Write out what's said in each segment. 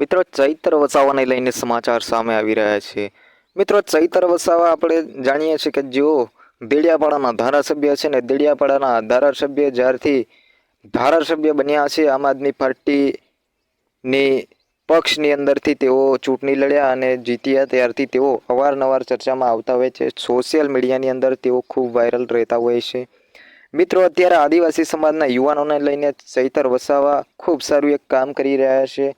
મિત્રો, ચૈત્ર વસાવાને લઈને સમાચાર સામે આવી રહ્યા છે. મિત્રો, ચૈત્ર વસાવા આપણે જાણીએ છીએ કે જેઓ દેડિયાપાડાના ધારાસભ્ય છે ને દેડિયાપાડાના ધારાસભ્ય જ્યારથી ધારાસભ્ય બન્યા છે, આમ આદમી પાર્ટીની પક્ષની અંદરથી તેઓ ચૂંટણી લડ્યા અને જીત્યા. ત્યારથી તેઓ અવારનવાર ચર્ચામાં આવતા હોય છે. સોશિયલ મીડિયાની અંદર તેઓ ખૂબ વાયરલ રહેતા હોય છે. મિત્રો, અત્યારે આદિવાસી સમાજના યુવાનોને લઈને ચૈતર વસાવા ખૂબ સારું એક કામ કરી રહ્યા છે.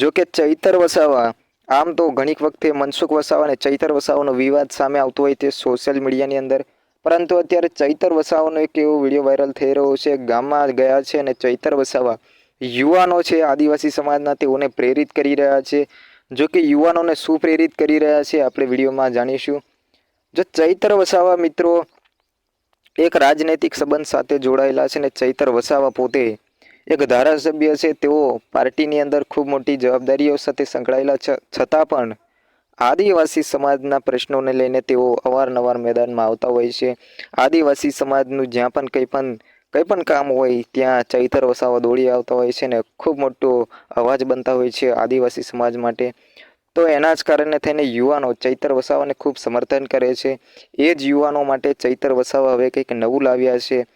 જો કે ચૈતર વસાવા, આમ તો ઘણીક વખતે મનસુખ વસાવા અને ચૈતર વસાવાનો વિવાદ સામે આવતો હોય તે સોશિયલ મીડિયાની અંદર. પરંતુ અત્યારે ચૈતર વસાવાનો એક એવો વીડિયો વાયરલ થઈ રહ્યો છે, ગામમાં ગયા છે અને ચૈતર વસાવા યુવાનો છે, આદિવાસી સમાજના તેઓને પ્રેરિત કરી રહ્યા છે. જો કે યુવાનોને શું પ્રેરિત કરી રહ્યા છે, આપણે વિડીયોમાં જાણીશું. જો ચૈતર વસાવા મિત્રો એક રાજનૈતિક સંબંધ સાથે જોડાયેલા છે ને ચૈતર વસાવા પોતે એક ધારાસભ્ય છે, તેઓ પાર્ટીની અંદર ખૂબ મોટી જવાબદારીઓ સાથે સંકળાયેલા છ- છતાં પણ આદિવાસી સમાજના પ્રશ્નોને લઈને તેઓ અવારનવાર મેદાનમાં આવતા હોય છે. આદિવાસી સમાજનું જ્યાં પણ કંઈ પણ કંઈ પણ કામ હોય, ત્યાં ચૈતર વસાવા દોડી આવતા હોય છે ને ખૂબ મોટો અવાજ બનતા હોય છે આદિવાસી સમાજ માટે. તો એના જ કારણે થઈને યુવાનો ચૈતર વસાવાને ખૂબ સમર્થન કરે છે. એ જ યુવાનો માટે ચૈતર વસાવા હવે કંઈક નવું લાવ્યા છે.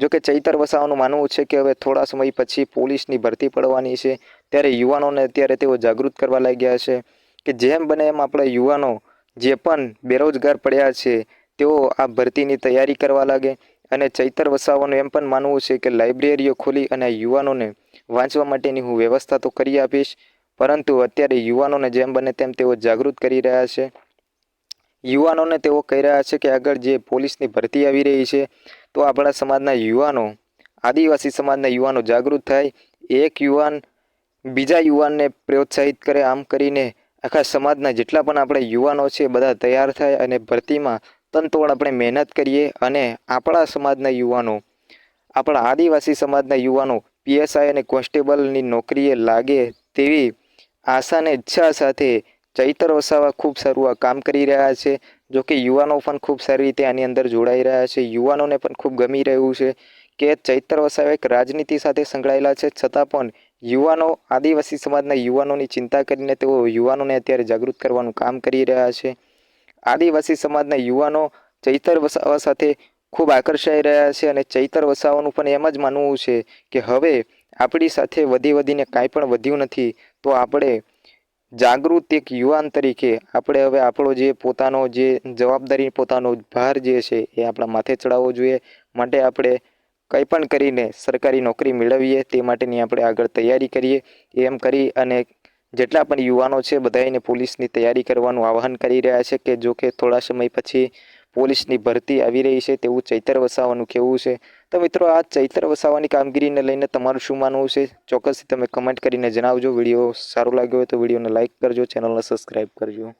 જો કે ચૈતર વસાવાનું માનવું છે કે હવે થોડા સમય પછી પોલીસની ભરતી પડવાની છે, ત્યારે યુવાનોને અત્યારે તેઓ જાગૃત કરવા લાગ્યા છે કે જેમ બને એમ આપણે યુવાનો જે પણ બેરોજગાર પડ્યા છે, તેઓ આ ભરતીની તૈયારી કરવા લાગે. અને ચૈતર વસાવાનું એમ પણ માનવું છે કે લાઇબ્રેરીઓ ખોલી અને યુવાનોને વાંચવા માટેની હું વ્યવસ્થા તો કરી આપીશ, પરંતુ અત્યારે યુવાનોને જેમ બને તેમ તેઓ જાગૃત કરી રહ્યા છે. યુવાનોને તેઓ કહી રહ્યા છે કે આગળ જે પોલીસની ભરતી આવી રહી છે, તો આપણા સમાજના યુવાનો, આદિવાસી સમાજના યુવાનો જાગૃત થાય. એક યુવાન બીજા યુવાનને પ્રોત્સાહિત કરે, આમ કરીને આખા સમાજના જેટલા પણ આપણે યુવાનો છે બધા તૈયાર થાય અને ભરતીમાં તનતોડ આપણે મહેનત કરીએ અને આપણા સમાજના યુવાનો, આપણા આદિવાસી સમાજના યુવાનો પીએસઆઈ અને કોન્સ્ટેબલની નોકરીએ લાગે તેવી આશાને ઈચ્છા સાથે ચૈતર વસાવા ખૂબ સારું આ કામ કરી રહ્યા છે. જો કે યુવાનો પણ ખૂબ સારી રીતે આની અંદર જોડાઈ રહ્યા છે. યુવાનોને પણ ખૂબ ગમી રહ્યું છે કે ચૈતર વસાવા એક રાજનીતિ સાથે સંકળાયેલા છે. છતાં પણ યુવાનો, આદિવાસી સમાજના યુવાનોની ચિંતા કરીને તેઓ યુવાનોને અત્યારે જાગૃત કરવાનું કામ કરી રહ્યા છે. આદિવાસી સમાજના યુવાનો ચૈતર વસાવા સાથે ખૂબ આકર્ષાઈ રહ્યા છે અને ચૈતર વસાવાનું પણ એમ જ માનવું છે કે હવે આપણી સાથે વધી વધીને કાંઈ પણ વધ્યું નથી. તો આપણે જાગૃત એક યુવાન તરીકે આપણે હવે આપણો જે પોતાનો જે જવાબદારી, પોતાનો ભાર જે છે એ આપણા માથે ચડાવવો જોઈએ. માટે આપણે કંઈ પણ કરીને સરકારી નોકરી મેળવીએ તે માટેની આપણે આગળ તૈયારી કરીએ. એમ કરી અને જેટલા પણ યુવાનો છે બધાને પોલીસની તૈયારી કરવાનું આવાહન કરી રહ્યા છે કે જો કે થોડા સમય પછી પોલીસની ભરતી આવી રહી છે, તેવું ચૈતર વસાવાનું કહેવું છે. તો મિત્રો, આ ચૈતર વસાવાની કામગીરીને લઈને તમારું શું માનવું છે? ચોક્કસથી તમે કમેન્ટ કરીને જણાવજો. વીડિયો સારો લાગ્યો હોય તો વિડીયોને લાઇક કરજો, ચેનલને સબસ્ક્રાઈબ કરજો.